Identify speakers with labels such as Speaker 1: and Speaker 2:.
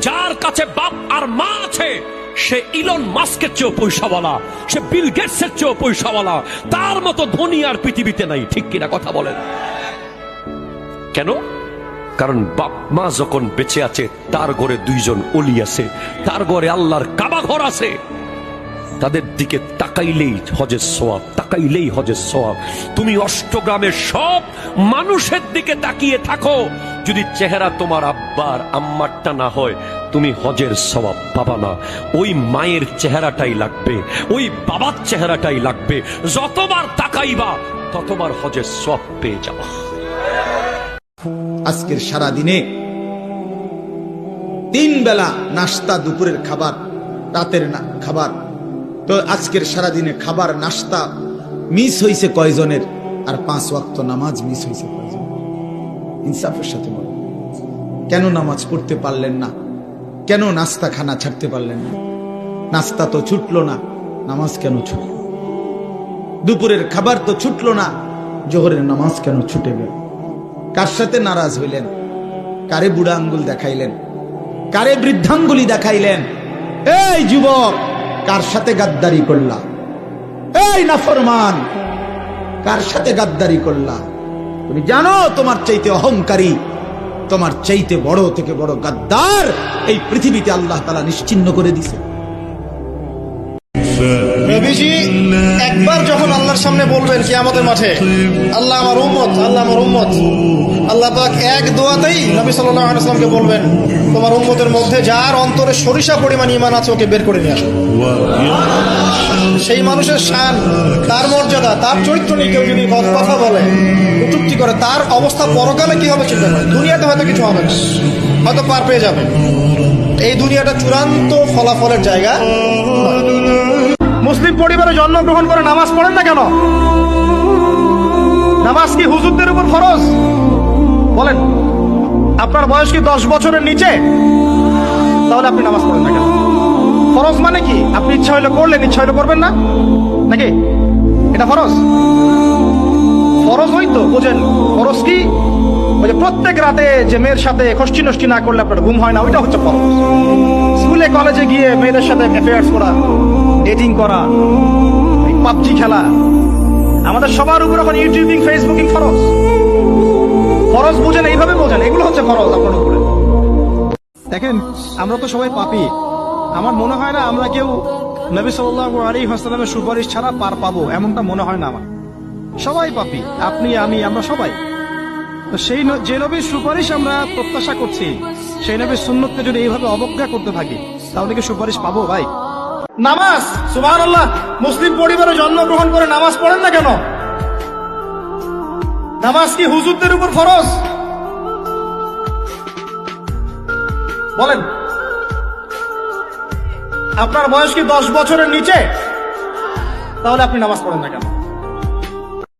Speaker 1: যার কাছে বাপ আর মা আছে, সে ইলন মাস্কের চেয়েও পয়সাওয়ালা, সে বিল গেটসের চেয়েও পয়সাওয়ালা। তার মতো ধনী আর পৃথিবীতে নাই, ঠিক কিনা কথা বলেন। কেন? কারণ বাপ মা যখন বেঁচে আছে, তার ঘরে দুইজন অলি আছে, তার ঘরে আল্লাহর কাবা ঘর আছে। তাদের দিকে তাকাইলেই হজের সোয়াব তাকাইলেই হজের সোয়াব তুমি অষ্টগ্রামের সব মানুষের দিকে তাকিয়ে থাকো যদি চেহারা তোমার আব্বার, আম্মারটা না হয়, তুমি হজের সবাব পাবা না। ওই মায়ের চেহারাটাই লাগবে, ওই বাবার চেহারাটাই লাগবে। যতবার তাকাইবা, ততবার হজের সব পেয়ে যাবা।
Speaker 2: আজকের সারা দিনে তিন বেলা নাস্তা, দুপুরের খাবার, রাতের না- খাবার। তো আজকের সারা দিনে খাবার, নাস্তা মিস হয়েছে কয়জনের? আর পাঁচ ওয়াক্ত নামাজ মিস হয়েছে ইনসাফের সাথে বলো কেন নামাজ পড়তে পারলেন না? কেন নাস্তা খানা ছাড়তে পারলেন না? নাস্তা তো ছুটলো না, নামাজ কেন ছুটল? দুপুরের খাবার তো ছুটলো না, জোহরের নামাজ কেন ছুটে গেল? কার সাথে নারাজ হইলেন? কারে বুড়া আঙ্গুল দেখাইলেন? কারে বৃদ্ধাঙ্গুলি দেখাইলেন? এই যুবক, কার সাথে গাদ্দারি করলা? এই নাফরমান, কার সাথে গাদ্দারি করলা? তুমি জানো তোমার চাইতে অহংকারী, তোমার চাইতে বড় থেকে বড় গাদ্দার এই পৃথিবীতে আল্লাহ তালা নিশ্চিন্ন করে দিছে
Speaker 3: একবার যখন আল্লাহর সামনে বলবেন কি আমাদের মাঠে, আল্লাহ আমার উম্মত, আল্লাহ আমার উম্মত, আল্লাহ পাক এক দোয়াতেই নবী সাল্লাল্লাহু আলাইহি সাল্লামকে বলবেন, তোমার উম্মতের মধ্যে যার অন্তরে সরিষা পরিমাণ ঈমান আছে ওকে বের করে নিয়ে সেই মানুষের শান, তার মর্যাদা, তার চরিত্র নিয়ে কেউ যদি কথা- বলে তার অবস্থা পরকালে কি হবে চিন্তা করেন। দুনিয়াতে হয়তো কিছু হবে না। হয়তো পার পেয়ে যাবে। এই দুনিয়াটা চূড়ান্ত ফলাফলের জায়গা মুসলিম পরিবারে জন্মগ্রহণ করে নামাজ পড়েন না কেন? নামাজ কি হুজুরদের উপর ফরজ? বলেন, আপনার বয়স কি দশ বছরের নিচে? তাহলে আপনি নামাজ পড়েন না কেন? ফরজ মানে কি? আপনি ইচ্ছা হইলে করলেন ইচ্ছা হইলে করবেন না? নাকি? এটা ফরজ? ফরজ হইতো বোঝেন? ফরজ কি? ওই যে প্রত্যেক রাতে যে মেয়ের সাথে খষ্টি নষ্টি না করলে আপনার ঘুম হয় না, ওইটা হচ্ছে ফরজ। স্কুলে, কলেজে গিয়ে মেয়েদের সাথে অ্যাফেয়ার্স করা ডেটিং করা পাবজি খেলা, আমাদের সবার উপর এখন ইউটিউবিং, ফেসবুকিং ফরজ। ফরজ বোঝেন, এইভাবে বোঝেন, এগুলো হচ্ছে ফরজ আপনার উপরে। দেখেন, আমরা তো সবাই পাপি। আমার মনে হয় না আমরা কেউ নবী সাল্লাহ আলী হাসলামের সুপারিশ ছাড়া পার পাবো, এমনটা মনে হয় না আমার। সবাই পাপি, আপনি, আমি, আমরা সবাই। তো সেই যে নবীর সুপারিশ আমরা প্রত্যাশা করছি, সেই নবীর সুন্নতকে যদি এইভাবে অবজ্ঞা করতে থাকি, তাহলে কি সুপারিশ পাবো ভাই? নামাজ সুবাহ মুসলিম পরিবারে জন্মগ্রহণ করে নামাজ পড়েন না কেন? নামাজ কি হুজুরদের উপর ফরজ? বলেন। আপনার বয়স কি দশ বছরের নিচে? তাহলে আপনি নামাজ পড়েন না কেন?